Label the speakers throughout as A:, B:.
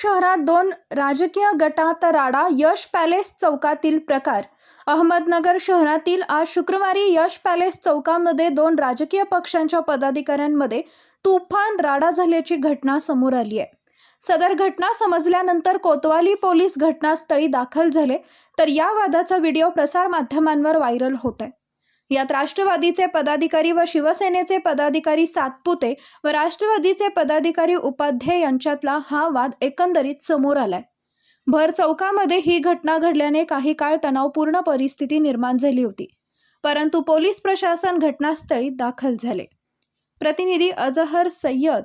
A: शहरात दोन राजकीय गटात राडा यश पॅलेस चौकातील प्रकार. अहमदनगर शहरातील आज शुक्रवारी यश पॅलेस चौकामध्ये दोन राजकीय पक्षांच्या पदाधिकाऱ्यांमध्ये तुफान राडा झाल्याची घटना समोर आली आहे. सदर घटना समजल्यानंतर कोतवाली पोलीस घटनास्थळी दाखल झाले तर या वादाचा व्हिडिओ प्रसारमाध्यमांवर व्हायरल होत आहे. यात राष्ट्रवादीचे पदाधिकारी व शिवसेनेचे पदाधिकारी सातपुते व राष्ट्रवादीचे पदाधिकारी उपाध्ये यांच्यातला हा वाद एकंदरीत समोर आलाय. भर चौकामध्ये ही घटना घडल्याने काही काळ तणावपूर्ण परिस्थिती निर्माण झाली होती. परंतु पोलीस प्रशासन घटनास्थळी दाखल झाले. प्रतिनिधी अजहर सय्यद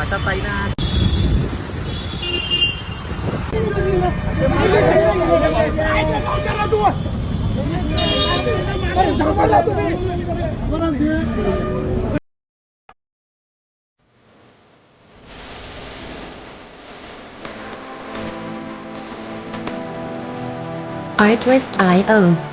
B: পাটা পাই না
C: Artwest.io